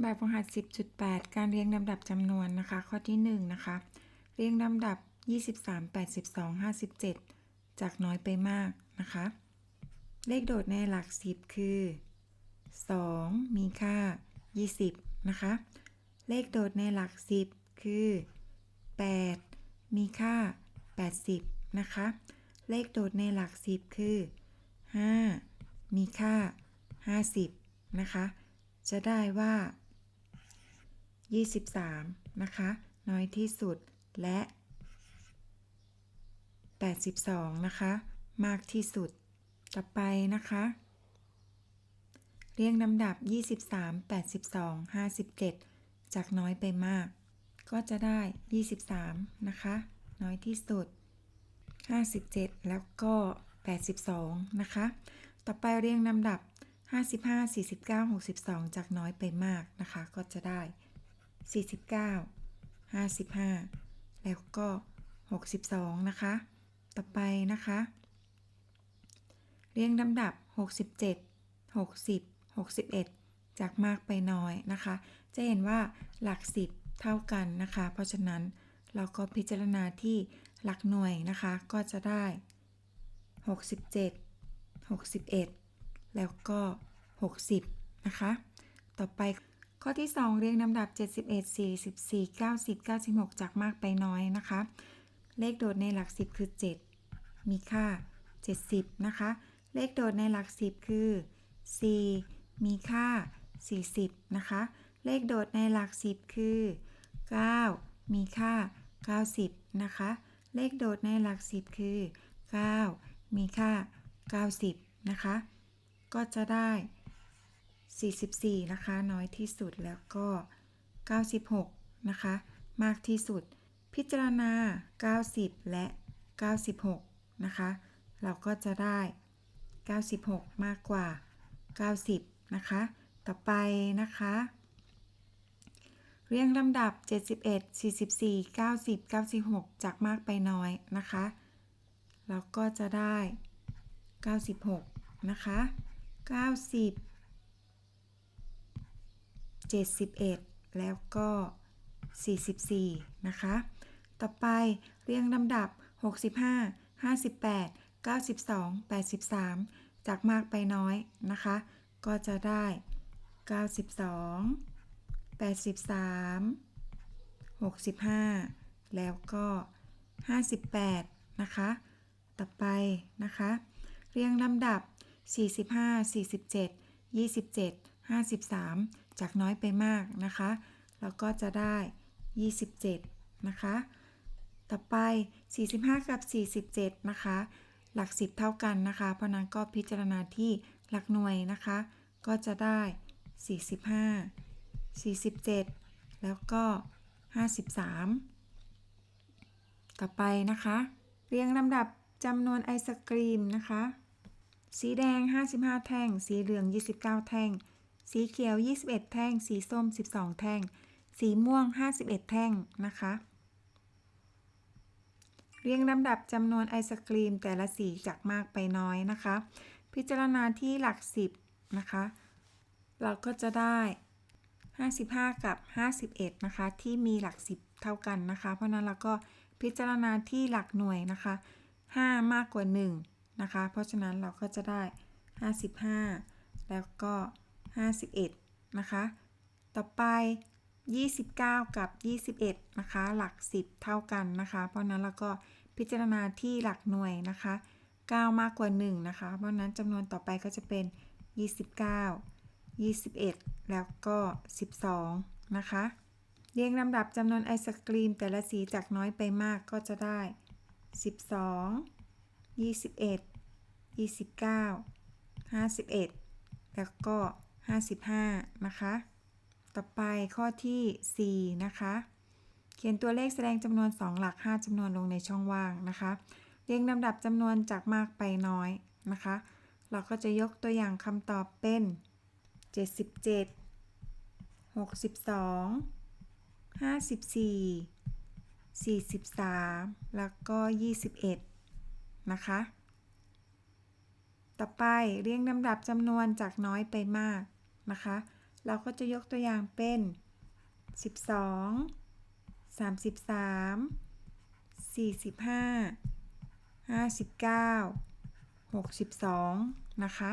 แบบฝึกหัด 10.8 การเรียงลำดับจำนวนนะคะ ข้อที่1นะคะเรียงลำดับ 23 82 57 จากน้อยไปมากนะคะ เลขโดดในหลัก 10 คือ 2 มีค่า 20 นะคะ เลขโดดในหลัก 10 คือ 8 มีค่า 80 นะคะ เลขโดดในหลัก 10 คือ 5 มีค่า 50 นะคะจะได้ว่า 23 นะคะ น้อยที่สุดและ 82 นะคะ มากที่สุด ต่อไปนะคะ เรียงลำดับ 23 82 57 จากน้อยไปมาก ก็จะได้ 23 นะคะ น้อยที่สุด 57 แล้วก็ 82 นะคะ ต่อไปเรียงลำดับ 55 49 62 จากน้อยไปมากนะคะ ก็จะได้ 49 55 แล้วก็ 62 นะคะ ต่อไปนะคะ เรียงลำดับ 67 60 61 จากมากไปน้อยนะคะ จะเห็นว่าหลัก 10 เท่ากันนะคะ เพราะฉะนั้นเราก็พิจารณาที่หลักหน่วยนะคะ ก็จะได้ 67 61 แล้วก็ 60 นะคะ ต่อไป ข้อที่ 2 เรียงลำดับ 71 44 90 96 จากมากไปน้อยนะคะ เลขโดดในหลัก 10 คือ 7 มีค่า 70 นะคะ เลขโดดในหลัก 10 คือ 4 มีค่า 40 นะคะ เลขโดดในหลัก 10 คือ 9 มีค่า 90 นะคะ เลขโดดในหลัก 10 คือ 9 มีค่า 90 นะคะ ก็จะได้ 44 นะคะ น้อยที่สุดแล้วก็ 96 นะคะ มากที่สุด พิจารณา 90 และ 96 นะคะ เราก็จะได้ 96 มากกว่า 90 นะคะ ต่อไปนะคะ เรียงลำดับ 71 44 90 96 จากมากไปน้อยนะคะ เราก็จะได้ 96 นะคะ 90 71 แล้วก็ 44 นะคะ ต่อไปเรียงลำดับ 65 58 92 83 จากมากไปน้อยนะคะ ก็จะได้ 92 83 65 แล้วก็ 58 นะคะ ต่อไปนะคะ เรียงลำดับ 45 47 27 53 จากน้อยไปมากนะคะแล้วก็จะได้ 27 นะคะ ต่อไป 45 กับ 47 นะคะ หลัก 10 เท่ากันนะคะ เพราะนั้นก็พิจารณาที่หลักหน่วยนะคะ ก็จะได้ 45 47 แล้วก็ 53 ต่อไปนะคะ เรียงลำดับจำนวนไอศกรีมนะคะ สีแดง 55 แท่ง สีเหลือง 29 แท่ง สีเขียว 21 แท่ง สีส้ม 12 แท่ง สีม่วง 51 แท่งนะคะ เรียงลำดับจำนวนไอศกรีมแต่ละสีจากมากไปน้อยนะคะ พิจารณาที่หลัก 10 นะคะ เราก็จะได้ 55 กับ 51 นะคะ ที่มีหลัก 10 เท่ากันนะคะ เพราะนั้นเราก็พิจารณาที่หลักหน่วยนะคะ 5 มากกว่า 1 นะคะ เพราะฉะนั้นเราก็จะได้ 55 แล้วก็ 51 นะคะ ต่อไป 29 กับ 21 นะคะ หลัก 10 เท่ากันนะคะ เพราะนั้นเราก็พิจารณาที่หลักหน่วยนะคะ 9 มากกว่า 1 นะคะ เพราะนั้นจำนวนต่อไปก็จะเป็น 29 21 แล้วก็ 12 นะคะ เรียงลำดับจำนวนไอศกรีม แต่ละสีจากน้อยไปมากก็จะได้ 12 21 29 51 แล้วก็ 55 นะคะ ต่อไปข้อที่ 4 นะคะ เขียนตัวเลขแสดงจำนวน 2 หลัก 5จำนวนลงในช่องว่างนะคะ เรียงลำดับจำนวนจากมากไปน้อยนะคะ เราก็จะยกตัวอย่างคำตอบเป็น 77 62 54 43 แล้วก็ 21 นะคะ ต่อไปเรียงลำดับจำนวนจากน้อยไปมาก นะคะ เราก็จะยกตัวอย่างเป็น 12 33 45 59 62 นะคะ